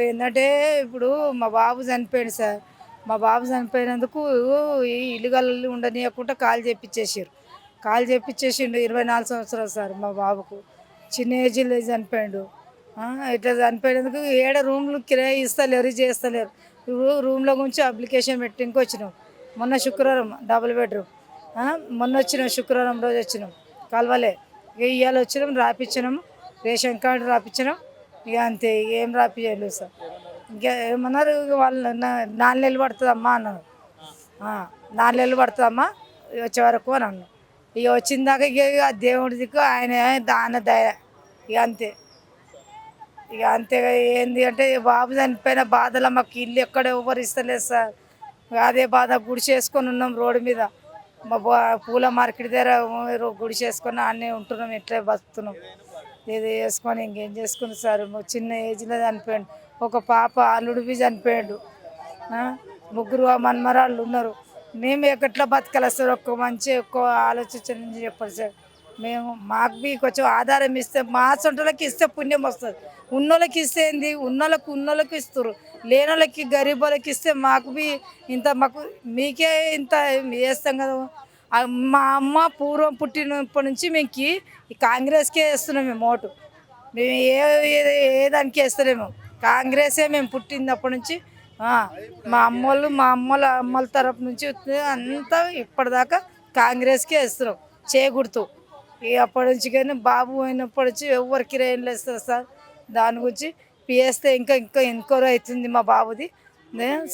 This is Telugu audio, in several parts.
ఏంటంటే ఇప్పుడు మా బాబు చనిపోయాడు సార్. మా బాబు చనిపోయినందుకు ఈ ఇల్లుగల్లు ఉండనీయకుండా కాల్ చేపించేసారు కాల్ చేపించేసిండు ఇరవై నాలుగు సంవత్సరాలు సార్ మా బాబుకు. చిన్న ఏజ్లో చనిపోయాడు. ఇట్లా చనిపోయినందుకు ఏడ రూమ్లు కిరాయి ఇస్తలేరు చేస్తలేరు. రూ- రూమ్లో గురించి అప్లికేషన్ పెట్టి వచ్చినాం మొన్న శుక్రవారం డబుల్ బెడ్రూమ్. మొన్న వచ్చినాం శుక్రవారం రోజు వచ్చినాం. కలవలే. ఇక ఇవాళ వచ్చినాం రాపించినాం రేషన్ కార్డు రాపించినాం ఇక అంతే ఏం రాపియలేదు సార్. ఇంకా ఏమన్నారు ఇక వాళ్ళు నాలుగు నెలలు పడుతుందమ్మా అన్నారు. నాలుగు నెలలు పడుతుందమ్మా వచ్చే వరకు అని అన్నాను ఇక వచ్చిన దాకా ఇక ఇక దేవుడి దిక్కు ఆయన దాన దయ. ఇక అంతే. ఇక అంతే ఏంది అంటే బాబు చనిపోయిన బాధలో మాకు ఇల్లు ఎక్కడ ఎవరు ఇస్తలేదు సార్. అదే బాధ గుడి చేసుకొని ఉన్నాం రోడ్డు మీద. మా పూల మార్కెట్ దగ్గర గుడి చేసుకొని అన్నీ ఉంటున్నాం ఇట్లే బతుకుతున్నాం. ఏదో వేసుకొని ఇంకేం చేసుకుని సార్? చిన్న ఏజ్లో చనిపోయాడు. ఒక పాప అల్లుడు బి చనిపోయాడు. ముగ్గురు మన్మరాళ్ళు ఉన్నారు. మేము ఎక్కట్లో బతకాలి సార్? ఒక్క మంచి ఒక్క ఆలోచించ చెప్పాలి సార్. మేము మాకు మీ కొంచెం ఆధారం ఇస్తే మా సొంటలకి ఇస్తే పుణ్యం వస్తుంది. ఉన్నోళ్ళకి ఇస్తే ఏంది? ఉన్నోళ్ళకి ఉన్నోళ్ళకి ఇస్తారు లేనోళ్ళకి గరీబ్ ఇస్తే మాకు బి ఇంత మాకు మీకే ఇంత వేస్తాం కదా? మా అమ్మ పూర్వం పుట్టినప్పటి నుంచి మేము ఈ కాంగ్రెస్కే వేస్తున్నాం మేము ఓటు. మేము ఏ ఏ- దానికి వేస్తలేము. కాంగ్రెసే మేము పుట్టినప్పటి నుంచి మా అమ్మోళ్ళు మా అమ్మల అమ్మల తరపు నుంచి అంతా ఇప్పటిదాకా కాంగ్రెస్కే వేస్తున్నాం. చేకూడుతూ ఈ అప్పటి నుంచి కానీ బాబు పోయినప్పటి నుంచి ఎవరికి రేట్లు వేస్తారు సార్. దాని గురించి పిఎస్తే ఇంకా ఇంకా ఎంక్వైరీ అవుతుంది మా బాబుది.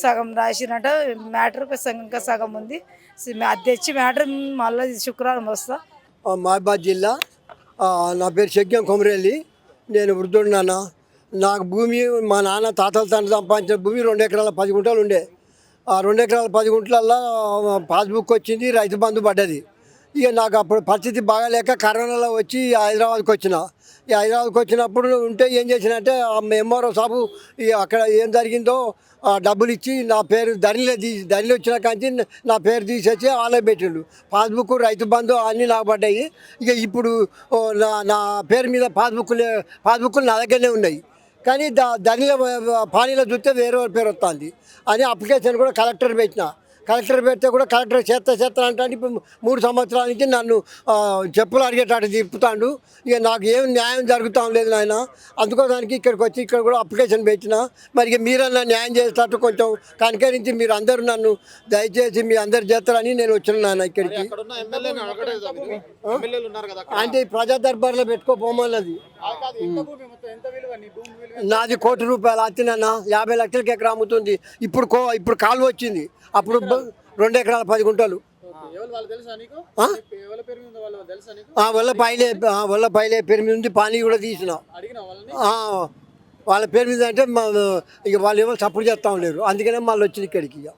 సగం రాసినట మ్యాటర్ ఇంకా సగం ఉంది. అది తెచ్చి మ్యాటర్ మళ్ళీ శుక్రవారం వస్తా. మహాబాద్ మహబాద్ జిల్లా. నా పేరు శక్యం కొమరేలి. నేను వృద్ధుడున్నాను నాన్న. నాకు భూమి మా నాన్న తాతల తండ్రి సంపాదించిన భూమి రెండు ఎకరాల పది గుంటలు ఉండే. ఆ రెండు ఎకరాల పది గుంటలల్లో పాస్బుక్ వచ్చింది రైతు బంధు పడ్డది. ఇక నాకు అప్పుడు పరిస్థితి బాగాలేక కరోనాలో వచ్చి హైదరాబాద్కి వచ్చిన. హైదరాబాద్కి వచ్చినప్పుడు ఉంటే ఏం చేసినంటే ఎంఆర్ఓ సాబు అక్కడ ఏం జరిగిందో ఆ డబ్బులు ఇచ్చి నా పేరు ధరలే తీసి ధరలు వచ్చిన కాంచి నా పేరు తీసేసి వాళ్ళే పెట్టిండు. పాస్బుక్ రైతు బంధు అన్నీ నాకు పడ్డాయి. ఇక ఇప్పుడు ఓ, నా నా పేరు మీద పాస్బుక్లు పాస్బుక్లు నా దగ్గరనే ఉన్నాయి. కానీ దా ధరల పానీలో చూస్తే వేరే వాళ్ళ పేరు వస్తుంది. అని అప్లికేషన్ కూడా కలెక్టర్ పెట్టిన. కలెక్టర్ పెడితే కూడా కలెక్టర్ చేస్తా చేస్తా అంటే ఇప్పుడు మూడు సంవత్సరాల నుంచి నన్ను చెప్పులు అడిగేటట్టు తిప్పుతాడు. ఇక నాకు ఏం న్యాయం జరుగుతాం లేదు నాయన. అందుకోదానికి ఇక్కడికి వచ్చి ఇక్కడ కూడా అప్లికేషన్ పెట్టిన. మరి ఇక మీరన్నా న్యాయం చేసేటట్టు కొంచెం కనుకరించి మీరు అందరూ నన్ను దయచేసి మీ అందరు చేస్తారని నేను వచ్చిన నాయన ఇక్కడికి. అంటే ప్రజా దర్బార్లో పెట్టుకోపోమన్నది నాది కోటి రూపాయలు అత్తినన్న యాభై లక్షలకి ఎకరా అమ్ముతుంది. ఇప్పుడు కో ఇప్పుడు కాలువ వచ్చింది. అప్పుడు రెండు ఎకరాల పది గుంటలు. వాళ్ళు వాళ్ళు వల్ల పైలే పైలే పేరు మీద ఉంది పానీ కూడా తీసిన. వాళ్ళ పేరు మీద అంటే ఇక వాళ్ళు ఏమో సపోర్ట్ చేస్తా లేరు అందుకనే మళ్ళీ వచ్చింది ఇక్కడికి ఇక.